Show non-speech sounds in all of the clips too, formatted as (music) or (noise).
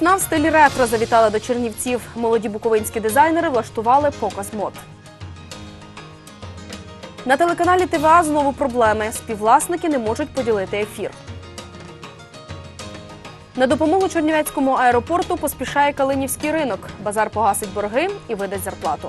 Весна в стилі ретро завітала до Чернівців. Молоді буковинські дизайнери влаштували показ мод. На телеканалі ТВА знову проблеми. Співвласники не можуть поділити ефір. На допомогу Чернівецькому аеропорту поспішає Калинівський ринок. Базар погасить борги і видасть зарплату.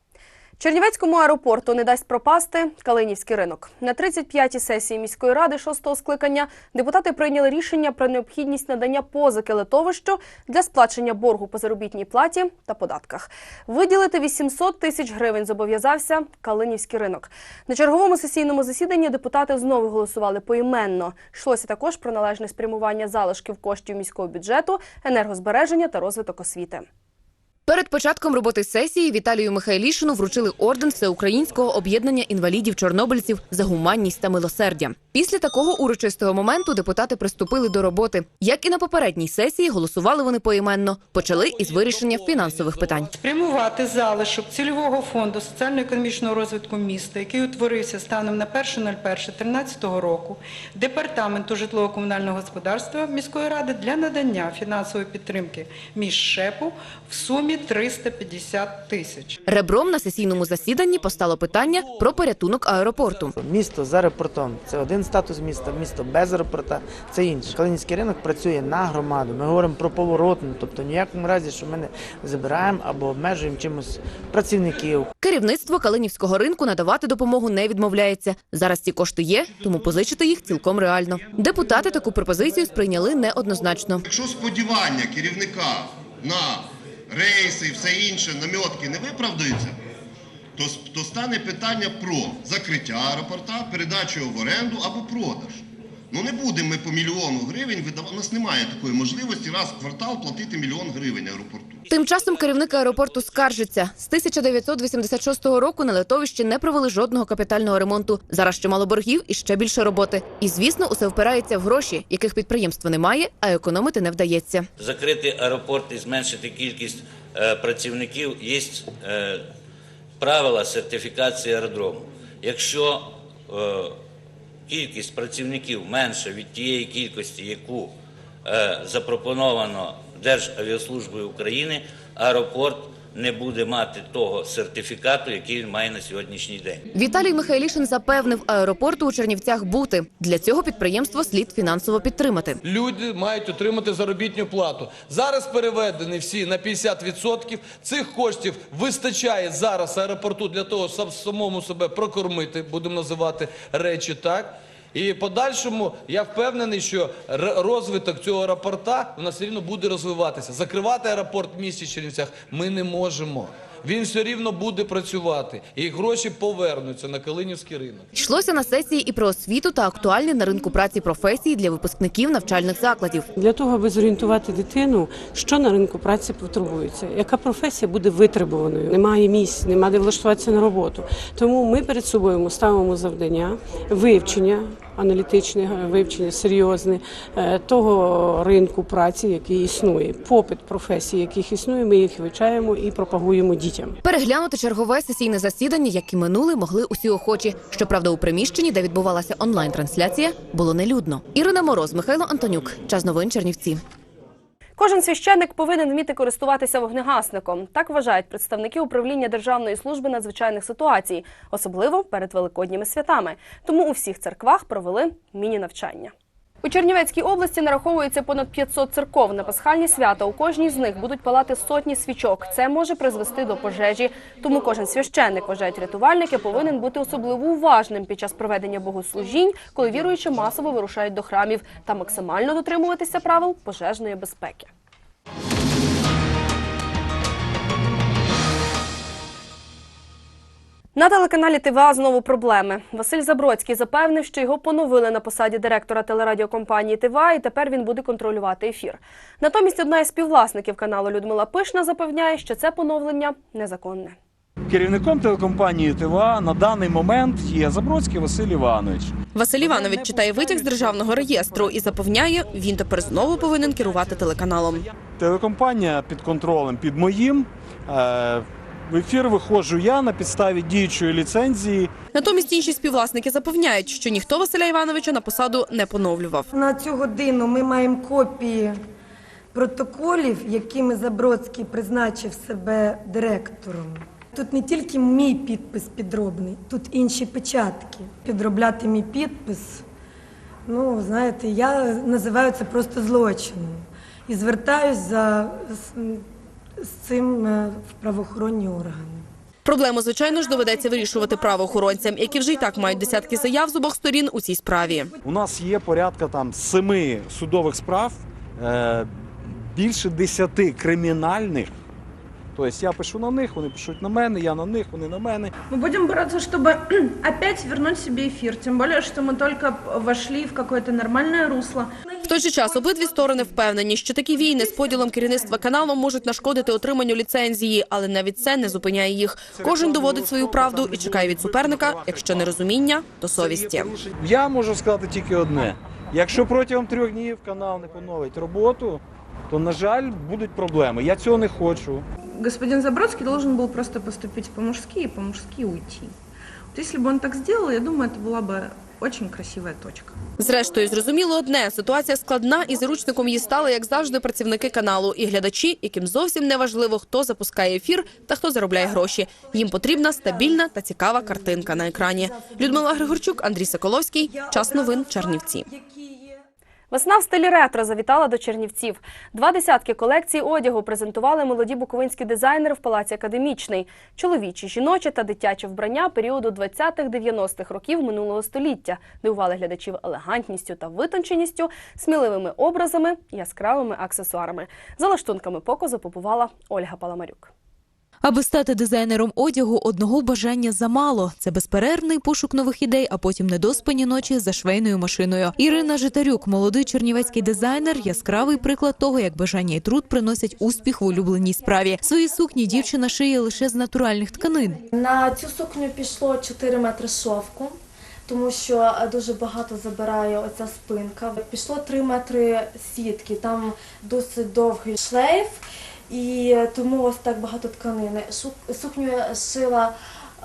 Чернівецькому аеропорту не дасть пропасти Калинівський ринок. На 35-й сесії міської ради шостого скликання депутати прийняли рішення про необхідність надання позики литовищу для сплачення боргу по заробітній платі та податках. Виділити 800 тисяч гривень зобов'язався Калинівський ринок. На черговому сесійному засіданні депутати знову голосували поіменно. Йшлося також про належне спрямування залишків коштів міського бюджету, енергозбереження та розвиток освіти. Перед початком роботи сесії Віталію Михайлішину вручили орден Всеукраїнського об'єднання інвалідів-чорнобильців за гуманність та милосердя. Після такого урочистого моменту депутати приступили до роботи. Як і на попередній сесії, голосували вони поіменно. Почали із вирішення фінансових питань. Спрямувати залишок цільового фонду соціально-економічного розвитку міста, який утворився станом на 1.01.13 року Департаменту житлово-комунального господарства міської ради для надання фінансової підтримки міжшепу в сумі 350 тисяч. Ребром на сесійному засіданні постало питання про порятунок аеропорту. Місто з аеропортом це один статус міста, місто без аеропорта це інше. Калинівський ринок працює на громаду. Ми говоримо про поворотну, тобто ніякому разі, що ми не забираємо або обмежуємо чимось працівників. Керівництво Калинівського ринку надавати допомогу не відмовляється. Зараз ці кошти є, тому позичити їх цілком реально. Депутати таку пропозицію сприйняли неоднозначно. Якщо сподівання керівника на рейси і все інше, намітки не виправдаються, то, то стане питання про закриття аеропорта, передачу його в оренду або продаж. Ну не будемо ми по мільйону гривень видавати. У нас немає такої можливості раз в квартал платити мільйон гривень аеропорту. Тим часом керівник аеропорту скаржиться. З 1986 року на литовищі не провели жодного капітального ремонту. Зараз чимало боргів і ще більше роботи. І звісно, усе впирається в гроші, яких підприємство немає, а економити не вдається. закрити аеропорт і зменшити кількість е, працівників, є е, правила сертифікації аеродрому. Якщо е, кількість працівників менша від тієї кількості, яку е, запропоновано Державіаслужбою України, аеропорт не буде мати того сертифікату, який він має на сьогоднішній день. Віталій Михайлішин запевнив, аеропорту у Чернівцях бути. Для цього підприємство слід фінансово підтримати. Люди мають отримати заробітну плату. Зараз переведені всі на 50%. Цих коштів вистачає зараз аеропорту для того, щоб самому себе прокормити, будемо називати речі так. І подальшому я впевнений, що розвиток цього аеропорта у нас все рівно буде розвиватися. Закривати аеропорт в місті Чернівцях ми не можемо. Він все рівно буде працювати, і гроші повернуться на Калинівський ринок. Йшлося на сесії і про освіту та актуальні на ринку праці професії для випускників навчальних закладів. Для того, аби зорієнтувати дитину, що на ринку праці потребується, яка професія буде витребуваною. Немає місць, немає де влаштуватися на роботу. Тому ми перед собою ставимо завдання вивчення, аналітичне вивчення, серйозне е, того ринку праці, який існує, попит професій, яких існує. Ми їх вивчаємо і пропагуємо дітям. Переглянути чергове сесійне засідання, як і минули, могли усі охочі. Щоправда, у приміщенні, де відбувалася онлайн-трансляція, було нелюдно. Ірина Мороз, Михайло Антонюк. Час новин Чернівці. Кожен священник повинен вміти користуватися вогнегасником. Так вважають представники управління Державної служби надзвичайних ситуацій, особливо перед великодніми святами. Тому у всіх церквах провели міні-навчання. У Чернівецькій області нараховується понад 500 церков. На пасхальні свята у кожній з них будуть палати сотні свічок. Це може призвести до пожежі. Тому кожен священник, вважають рятувальники, повинен бути особливо уважним під час проведення богослужінь, коли віруючі масово вирушають до храмів та максимально дотримуватися правил пожежної безпеки. На телеканалі ТВА знову проблеми. Василь Забродський запевнив, що його поновили на посаді директора телерадіокомпанії ТВА, і тепер він буде контролювати ефір. Натомість одна із співвласників каналу Людмила Пишна запевняє, що це поновлення незаконне. Керівником телекомпанії ТВА на даний момент є Забродський Василь Іванович. Василь Іванович читає витяг з державного реєстру і запевняє, він тепер знову повинен керувати телеканалом. Телекомпанія під контролем під моїм. Е, В ефір виходжу я на підставі діючої ліцензії. Натомість інші співвласники запевняють, що ніхто Василя Івановича на посаду не поновлював. На цю годину ми маємо копії протоколів, якими Забродський призначив себе директором. Тут не тільки мій підпис підробний, тут інші печатки. Підробляти мій підпис, ну, знаєте, я називаю це просто злочином. І звертаюсь за, з, цим е, в правоохоронні органи. Проблему, звичайно ж, доведеться вирішувати правоохоронцям, які вже й так мають десятки заяв з обох сторін у цій справі. У нас є порядка там семи судових справ, е, більше десяти кримінальних. Тобто я пишу на них, вони пишуть на мене, я на них, вони на мене. Мы будем бороться, чтобы (clears throat) опять вернуть себе эфир. Тем более, что мы только вошли в какое-то нормальное русло. В той же час обидві сторони впевнені, що такі війни з поділом керівництва каналу можуть нашкодити отриманню ліцензії, але навіть це не зупиняє їх. Кожен доводить свою правду і чекає від суперника, якщо не розуміння, то совісті. Я можу сказати тільки одне: якщо протягом трьох днів канал не поновить роботу, то на жаль будуть проблеми. Я цього не хочу. Господин Забродский должен был просто поступить по-мужски и по-мужски уйти. Вот если бы он так сделал, я думаю, это была бы очень красивая точка. Зрештою, зрозуміло одне: ситуація складна, і заручником її стали, як завжди, працівники каналу і глядачі, яким зовсім не важливо, хто запускає ефір та хто заробляє гроші. Їм потрібна стабільна та цікава картинка на екрані. Людмила Григорчук, Андрій Соколовський. Час новин Чернівці. Весна в стилі ретро завітала до Чернівців. Два десятки колекцій одягу презентували молоді буковинські дизайнери в Палаці Академічний. Чоловічі, жіночі та дитяче вбрання періоду 20-х-90-х років минулого століття дивували глядачів елегантністю та витонченістю, сміливими образами, яскравими аксесуарами. За лаштунками показу побувала Ольга Паламарюк. Аби стати дизайнером одягу, одного бажання замало. Це безперервний пошук нових ідей, а потім недоспані ночі за швейною машиною. Ірина Житарюк, молодий чернівецький дизайнер, яскравий приклад того, як бажання і труд приносять успіх в улюбленій справі. Свої сукні дівчина шиє лише з натуральних тканин. На цю сукню пішло 4 метри шовку, тому що е, дуже багато забирає оця спинка. Пішло 3 метри сітки, там досить довгий шлейф, і тому ось так багато тканини. Сукню я шила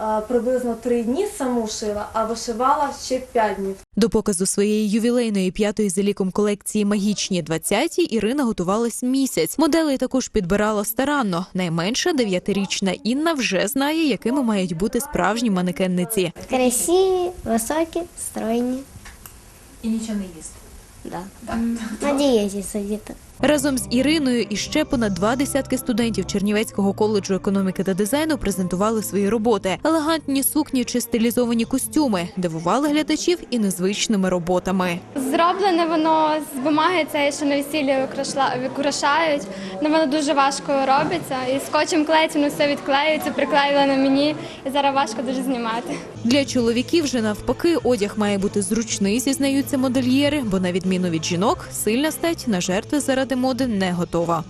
е, приблизно 3 дні, саму шила, а вишивала ще 5 днів. До показу своєї ювілейної п'ятої за ліком колекції магічні 20-ті Ірина готувалась місяць. Моделей також підбирала старанно. Найменша дев'ятирічна Інна вже знає, якими мають бути справжні манекенниці. Красиві, високі, стройні. І нічого не їсть. Да. На дієті сидіти. Разом з Іриною і ще понад два десятки студентів Чернівецького коледжу економіки та дизайну презентували свої роботи. Елегантні сукні чи стилізовані костюми дивували глядачів і незвичними роботами. Зроблене воно з бумаги цієї, що на весіллі викрушають. Ну, воно дуже важко робиться. І скотчем клеїться, воно все відклеюється, приклеїла на мені. І зараз важко дуже знімати. Для чоловіків же навпаки одяг має бути зручний, зізнаються модельєри, бо на відміну від жінок, сильна стать на жертви заради моди не готова.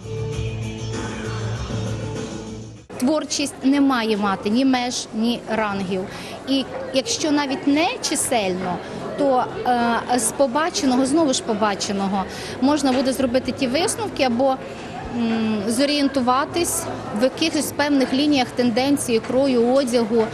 Творчість не має мати ні меж, ні рангів. І якщо навіть не чисельно, то е, з побаченого, знову ж побаченого, можна буде зробити ті висновки або м, зорієнтуватись в якихось певних лініях тенденції крою одягу,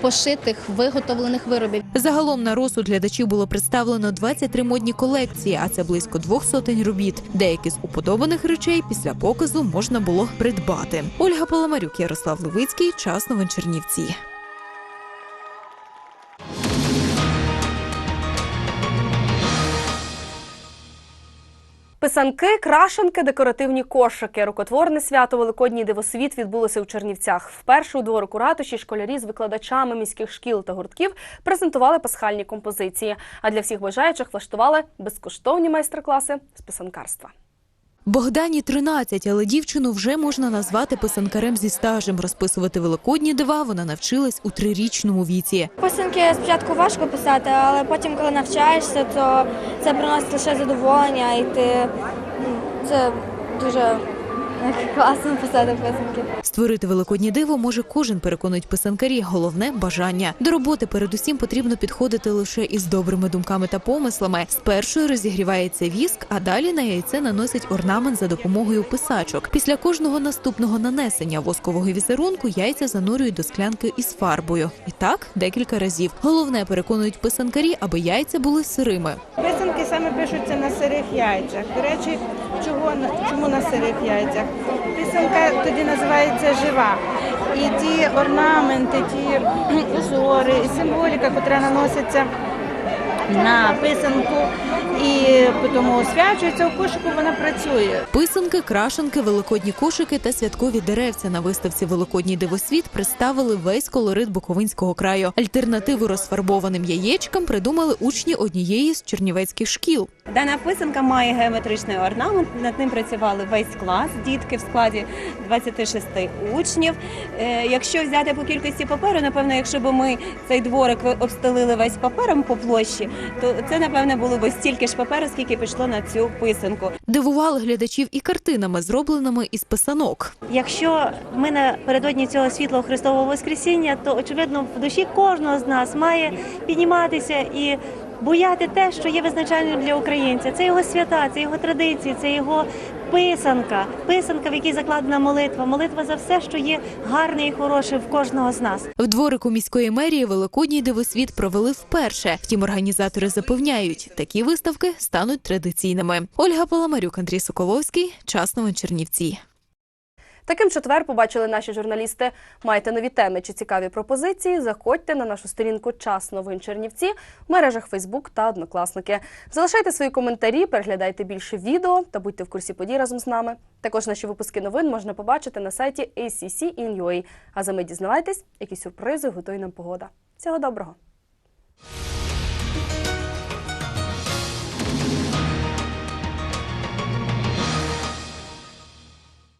пошитих, виготовлених виробів. Загалом на розсуд глядачів було представлено 23 модні колекції, а це близько двох сотень робіт. Деякі з уподобаних речей після показу можна було придбати. Ольга Паламарюк, Ярослав Левицький, час новин Чернівці. Писанки, крашенки, декоративні кошики. Рукотворне свято Великодній дивосвіт відбулося у Чернівцях. Вперше у дворику ратуші школярі з викладачами міських шкіл та гуртків презентували пасхальні композиції. А для всіх бажаючих влаштували безкоштовні майстер-класи з писанкарства. Богдані 13, але дівчину вже можна назвати писанкарем зі стажем. Розписувати великодні дива вона навчилась у трирічному віці. Писанки спочатку важко писати, але потім, коли навчаєшся, то це приносить лише задоволення, і ти ну, це дуже класно писати писанки. Створити великоднє диво може кожен, переконують писанкарі. Головне бажання. До роботи передусім потрібно підходити лише із добрими думками та помислами. Спершу розігрівається віск, а далі на яйце наносять орнамент за допомогою писачок. Після кожного наступного нанесення воскового візерунку яйця занурюють до склянки із фарбою. І так декілька разів. Головне переконують писанкарі, аби яйця були сирими. Писанки саме пишуться на сирих яйцях. До речі, чого чому на сирих яйцях? Писанка тоді називається жива. І ті орнаменти, ті (clears throat) узори, і символіка, яка наноситься на писанку і потім освячується в кошику, вона працює. Писанки, крашенки, великодні кошики та святкові деревця на виставці Великодній дивосвіт представили весь колорит Буковинського краю. Альтернативу розфарбованим яєчкам придумали учні однієї з чернівецьких шкіл. Дана писанка має геометричний орнамент. Над ним працювали весь клас, дітки в складі 26 учнів. Е, Якщо взяти по кількості паперу, напевно, якщо б ми цей дворик ви- обстелили весь папером по площі, то це напевне було б стільки ж паперу, скільки пішло на цю писанку. Дивували глядачів і картинами, зробленими із писанок. Якщо ми напередодні цього світлого Христового Воскресіння, то очевидно в душі кожного з нас має підніматися і бояти те, що є визначальним для українця. Це його свята, це його традиції, це його писанка, писанка, в якій закладена молитва, молитва за все, що є гарне і хороше в кожного з нас. В дворику міської мерії Великодній дивосвіт провели вперше. Втім, організатори запевняють, такі виставки стануть традиційними. Ольга Паламарюк, Андрій Соколовський, час новин Чернівці. Таким четвер побачили наші журналісти. Маєте нові теми чи цікаві пропозиції? Заходьте на нашу сторінку Час новин Чернівці в мережах Фейсбук та Однокласники. Залишайте свої коментарі, переглядайте більше відео та будьте в курсі подій разом з нами. Також наші випуски новин можна побачити на сайті ACC.in.ua. А за ми дізнавайтесь, які сюрпризи готує нам погода. Всього доброго!